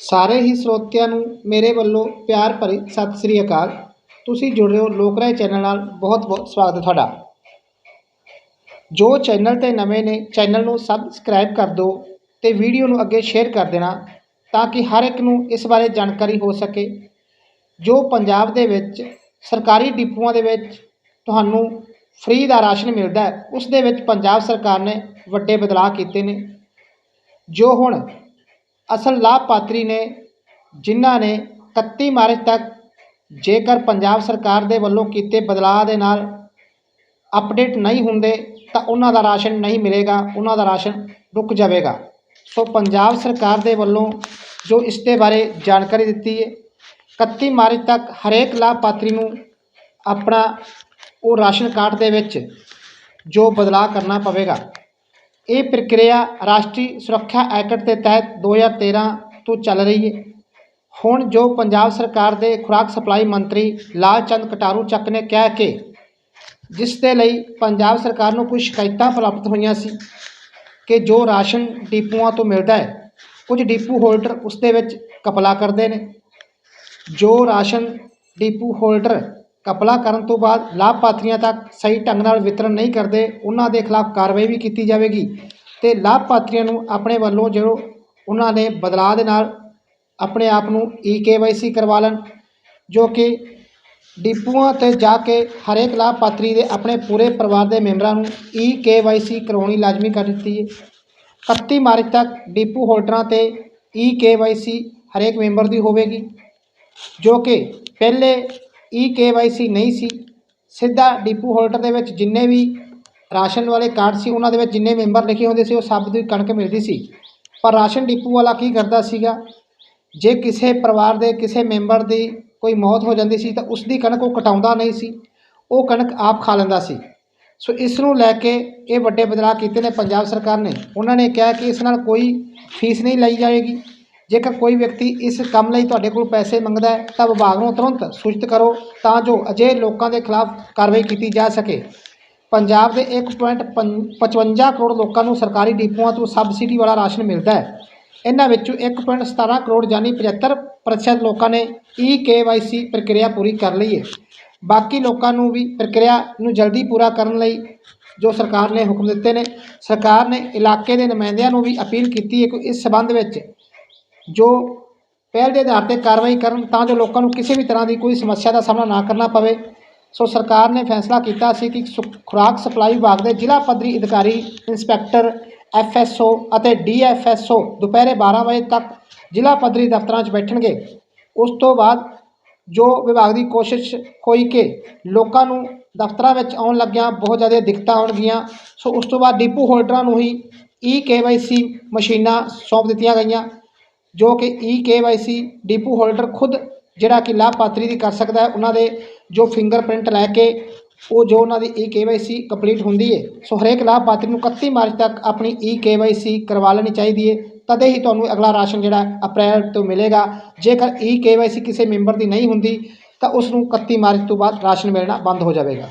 ਸਾਰੇ ਹੀ ਸਰੋਤਿਆਂ ਨੂੰ ਮੇਰੇ ਵੱਲੋਂ ਪਿਆਰ ਭਰੀ ਸਤਿ ਸ੍ਰੀ ਅਕਾਲ। ਤੁਸੀਂ ਜੁੜ ਰਹੇ ਹੋ ਲੋਕ ਰਾਏ ਚੈਨਲ ਨਾਲ। ਬਹੁਤ ਬਹੁਤ ਸਵਾਗਤ ਹੈ ਤੁਹਾਡਾ। ਜੋ ਚੈਨਲ 'ਤੇ ਨਵੇਂ ਨੇ, ਚੈਨਲ ਨੂੰ ਸਬਸਕ੍ਰਾਈਬ ਕਰ ਦਿਓ ਅਤੇ ਵੀਡੀਓ ਨੂੰ ਅੱਗੇ ਸ਼ੇਅਰ ਕਰ ਦੇਣਾ ਤਾਂ ਕਿ ਹਰ ਇੱਕ ਨੂੰ ਇਸ ਬਾਰੇ ਜਾਣਕਾਰੀ ਹੋ ਸਕੇ। ਜੋ ਪੰਜਾਬ ਦੇ ਵਿੱਚ ਸਰਕਾਰੀ ਡਿਪੂਆਂ ਦੇ ਵਿੱਚ ਤੁਹਾਨੂੰ ਫ੍ਰੀ ਦਾ ਰਾਸ਼ਨ ਮਿਲਦਾ ਹੈ, ਉਸ ਦੇ ਵਿੱਚ ਪੰਜਾਬ ਸਰਕਾਰ ਨੇ ਵੱਡੇ ਬਦਲਾਅ ਕੀਤੇ ਨੇ। ਜੋ ਹੁਣ ਅਸਲ ਲਾਭਪਾਤਰੀ ਨੇ, ਜਿਨ੍ਹਾਂ ਨੇ 31 ਮਾਰਚ ਤੱਕ ਜੇਕਰ ਪੰਜਾਬ ਸਰਕਾਰ ਦੇ ਵੱਲੋਂ ਕੀਤੇ ਬਦਲਾਅ ਦੇ ਨਾਲ ਅਪਡੇਟ ਨਹੀਂ ਹੁੰਦੇ, ਤਾਂ ਉਹਨਾਂ ਦਾ ਰਾਸ਼ਨ ਨਹੀਂ ਮਿਲੇਗਾ, ਉਹਨਾਂ ਦਾ ਰਾਸ਼ਨ ਰੁਕ ਜਾਵੇਗਾ। ਸੋ ਪੰਜਾਬ ਸਰਕਾਰ ਦੇ ਵੱਲੋਂ ਜੋ ਇਸ ਦੇ ਬਾਰੇ ਜਾਣਕਾਰੀ ਦਿੱਤੀ ਹੈ 31 ਮਾਰਚ ਤੱਕ ਹਰੇਕ ਲਾਭਪਾਤਰੀ ਨੂੰ ਆਪਣਾ ਉਹ ਰਾਸ਼ਨ ਕਾਰਡ ਦੇ ਵਿੱਚ ਜੋ ਬਦਲਾਅ ਕਰਨਾ ਪਵੇਗਾ। ਇਹ ਪ੍ਰਕਿਰਿਆ ਰਾਸ਼ਟਰੀ ਸੁਰੱਖਿਆ ਐਕਟ ਦੇ ਤਹਿਤ 2013 ਤੋਂ ਚੱਲ ਰਹੀ ਹੈ। ਹੁਣ ਜੋ ਪੰਜਾਬ ਸਰਕਾਰ ਦੇ ਖੁਰਾਕ ਸਪਲਾਈ ਮੰਤਰੀ ਲਾਲ ਚੰਦ ਕਟਾਰੂ ਚੱਕ ਨੇ ਕਿਹਾ ਕਿ ਜਿਸ ਦੇ ਲਈ ਪੰਜਾਬ ਸਰਕਾਰ ਨੂੰ ਕੁਝ ਸ਼ਿਕਾਇਤਾਂ ਪ੍ਰਾਪਤ ਹੋਈਆਂ ਸੀ ਕਿ ਜੋ ਰਾਸ਼ਨ ਡਿਪੂਆਂ ਤੋਂ ਮਿਲਦਾ ਹੈ, ਕੁਝ ਡਿਪੂ ਹੋਲਡਰ ਉਸ ਦੇ ਵਿੱਚ ਕਪਲਾ ਕਰਦੇ ਨੇ। ਜੋ ਰਾਸ਼ਨ ਡਿਪੂ ਹੋਲਡਰ ਘਪਲਾ ਕਰਨ ਤੋਂ ਬਾਅਦ ਲਾਭਪਾਤਰੀਆਂ ਤੱਕ ਸਹੀ ਢੰਗ ਨਾਲ ਵਿਤਰਨ ਨਹੀਂ ਕਰਦੇ, ਉਹਨਾਂ ਦੇ ਖਿਲਾਫ ਕਾਰਵਾਈ ਵੀ ਕੀਤੀ ਜਾਵੇਗੀ ਤੇ ਲਾਭਪਾਤਰੀਆਂ ਨੂੰ ਆਪਣੇ ਵੱਲੋਂ ਜੋ ਉਹਨਾਂ ਨੇ ਬਦਲਾਅ ਦੇ ਨਾਲ ਆਪਣੇ ਆਪ ਨੂੰ ਈ ਕੇਵਾਈਸੀ ਕਰਵਾ ਲੈਣ, ਜੋ ਕਿ ਡਿਪੂਆਂ 'ਤੇ ਜਾ ਕੇ ਹਰੇਕ ਲਾਭਪਾਤਰੀ ਦੇ ਆਪਣੇ ਪੂਰੇ ਪਰਿਵਾਰ ਦੇ ਮੈਂਬਰਾਂ ਨੂੰ ਈ ਕੇਵਾਈਸੀ ਕਰਵਾਉਣੀ ਲਾਜ਼ਮੀ ਕਰ ਦਿੱਤੀ ਹੈ। 31 ਮਾਰਚ ਤੱਕ ਡਿਪੂ ਹੋਲਡਰਾਂ 'ਤੇ ਈ ਕੇਵਾਈਸੀ ਹਰੇਕ ਮੈਂਬਰ ਦੀ ਹੋਵੇਗੀ, ਜੋ ਕਿ ਪਹਿਲੇ ਈ ਕੇਵਾਈਸੀ ਨਹੀਂ ਸੀ। ਸਿੱਧਾ ਡਿਪੂ ਹੋਲਡਰ ਦੇ ਵਿੱਚ ਜਿੰਨੇ ਵੀ ਰਾਸ਼ਨ ਵਾਲੇ ਕਾਰਡ ਸੀ, ਉਹਨਾਂ ਦੇ ਵਿੱਚ ਜਿੰਨੇ ਮੈਂਬਰ ਲਿਖੇ ਹੁੰਦੇ ਸੀ, ਉਹ ਸਭ ਦੀ ਕਣਕ ਮਿਲਦੀ ਸੀ। ਪਰ ਰਾਸ਼ਨ ਡਿਪੂ ਵਾਲਾ ਕੀ ਕਰਦਾ ਸੀਗਾ? ਜੇ ਕਿਸੇ ਪਰਿਵਾਰ ਦੇ, ਕਿਸੇ ਮੈਂਬਰ ਦੀ ਕੋਈ ਮੌਤ ਹੋ ਜਾਂਦੀ ਸੀ ਤਾਂ ਉਸ ਦੀ ਕਣਕ ਉਹ ਕਟਾਉਂਦਾ ਨਹੀਂ ਸੀ। ਉਹ ਕਣਕ ਆਪ ਖਾ ਲੈਂਦਾ ਸੀ। ਸੋ ਇਸ ਨੂੰ ਲੈ ਕੇ ਇਹ ਵੱਡੇ ਬਦਲਾਅ ਕੀਤੇ ਨੇ ਪੰਜਾਬ ਸਰਕਾਰ ਨੇ। ਉਹਨਾਂ ਨੇ ਕਿਹਾ ਕਿ ਇਸ ਨਾਲ ਕੋਈ ਫੀਸ ਨਹੀਂ ਲਈ ਜਾਏਗੀ। ਜੇਕਰ ਕੋਈ ਵਿਅਕਤੀ ਇਸ ਕੰਮ ਲਈ ਤੁਹਾਡੇ ਕੋਲ ਪੈਸੇ ਮੰਗਦਾ ਹੈ, ਤਾਂ ਵਿਭਾਗ ਨੂੰ ਤੁਰੰਤ ਸੂਚਿਤ ਕਰੋ ਤਾਂ ਜੋ ਅਜਿਹੇ ਲੋਕਾਂ ਦੇ ਖਿਲਾਫ ਕਾਰਵਾਈ ਕੀਤੀ ਜਾ ਸਕੇ। ਪੰਜਾਬ ਦੇ 1.55 ਕਰੋੜ ਲੋਕਾਂ ਨੂੰ ਸਰਕਾਰੀ ਡਿਪੂਆਂ ਤੋਂ ਸਬਸਿਡੀ ਵਾਲਾ ਰਾਸ਼ਨ ਮਿਲਦਾ ਹੈ। ਇਹਨਾਂ ਵਿੱਚੋਂ 1.17 ਕਰੋੜ ਯਾਨੀ 75% ਲੋਕਾਂ ਨੇ ਈ ਕੇਵਾਈਸੀ ਪ੍ਰਕਿਰਿਆ ਪੂਰੀ ਕਰ ਲਈ ਹੈ। ਬਾਕੀ ਲੋਕਾਂ ਨੂੰ ਵੀ ਪ੍ਰਕਿਰਿਆ ਨੂੰ ਜਲਦੀ ਪੂਰਾ ਕਰਨ ਲਈ ਜੋ ਸਰਕਾਰ ਨੇ ਹੁਕਮ ਦਿੱਤੇ ਨੇ, ਸਰਕਾਰ ਨੇ ਇਲਾਕੇ ਦੇ ਨੁਮਾਇੰਦਿਆਂ ਨੂੰ ਵੀ ਅਪੀਲ ਕੀਤੀ ਹੈ ਕਿ ਇਸ ਸਬੰਧ ਵਿੱਚ ਜੋ ਪਹਿਲ ਦੇ ਆਧਾਰ ਤੇ ਕਾਰਵਾਈ ਕਰਨ ਤਾਂ ਜੋ ਲੋਕਾਂ ਨੂੰ ਕਿਸੇ ਵੀ ਤਰ੍ਹਾਂ ਦੀ ਕੋਈ ਸਮੱਸਿਆ ਦਾ ਸਾਹਮਣਾ ਨਾ ਕਰਨਾ ਪਵੇ। ਸੋ ਸਰਕਾਰ ਨੇ ਫੈਸਲਾ ਕੀਤਾ ਸੀ ਕਿ ਸੁ- ਖੁਰਾਕ ਸਪਲਾਈ ਵਿਭਾਗ ਦੇ ਜ਼ਿਲ੍ਹਾ ਪੱਧਰੀ ਅਧਿਕਾਰੀ ਇੰਸਪੈਕਟਰ ਐਫਐਸਓ ਅਤੇ ਡੀਐਫਐਸਓ ਦੁਪਹਿਰੇ 12 ਵਜੇ ਤੱਕ ਜ਼ਿਲ੍ਹਾ ਪੱਧਰੀ ਦਫ਼ਤਰਾਂ 'ਚ ਬੈਠਣਗੇ। ਉਸ ਤੋਂ ਬਾਅਦ ਜੋ ਵਿਭਾਗ ਦੀ ਕੋਸ਼ਿਸ਼ ਹੋਈ ਕਿ ਲੋਕਾਂ ਨੂੰ ਦਫ਼ਤਰਾਂ ਵਿੱਚ ਆਉਣ ਲੱਗਿਆਂ ਬਹੁਤ ਜ਼ਿਆਦਾ ਦਿੱਕਤਾਂ ਆਉਣਗੀਆਂ, ਸੋ ਉਸ ਤੋਂ ਬਾਅਦ ਡਿਪੂ ਹੋਲਡਰਾਂ ਨੂੰ ਹੀ ਈ ਕੇਵਾਈਸੀ ਮਸ਼ੀਨਾਂ ਸੌਂਪ ਦਿੱਤੀਆਂ ਗਈਆਂ। ਜੋ ਕਿ ਈ ਕੇਵਾਈਸੀ ਡਿਪੂ ਹੋਲਡਰ ਖੁਦ ਜਿਹੜਾ ਕਿ ਲਾਭਪਾਤਰੀ ਦੀ ਕਰ ਸਕਦਾ ਹੈ, ਉਹਨਾਂ ਦੇ ਜੋ ਫਿੰਗਰਪ੍ਰਿੰਟ ਲੈ ਕੇ ਉਹ ਜੋ ਉਹਨਾਂ ਦੀ ਈ ਕੇਵਾਈਸੀ ਕੰਪਲੀਟ ਹੁੰਦੀ ਹੈ। ਸੋ ਹਰੇਕ ਲਾਭਪਾਤਰੀ ਨੂੰ 31 ਮਾਰਚ ਤੱਕ ਆਪਣੀ ਈ ਕੇਵਾਈਸੀ ਕਰਵਾ ਲੈਣੀ ਚਾਹੀਦੀ ਹੈ। ਤਦੇ ਹੀ ਤੁਹਾਨੂੰ ਅਗਲਾ ਰਾਸ਼ਨ ਜਿਹੜਾ ਅਪ੍ਰੈਲ ਤੋਂ ਮਿਲੇਗਾ। ਜੇਕਰ ਈ ਕੇਵਾਈਸੀ ਕਿਸੇ ਮੈਂਬਰ ਦੀ ਨਹੀਂ ਹੁੰਦੀ, ਤਾਂ ਉਸ ਨੂੰ 31 ਮਾਰਚ ਤੋਂ ਬਾਅਦ ਰਾਸ਼ਨ ਮਿਲਣਾ ਬੰਦ ਹੋ ਜਾਵੇਗਾ।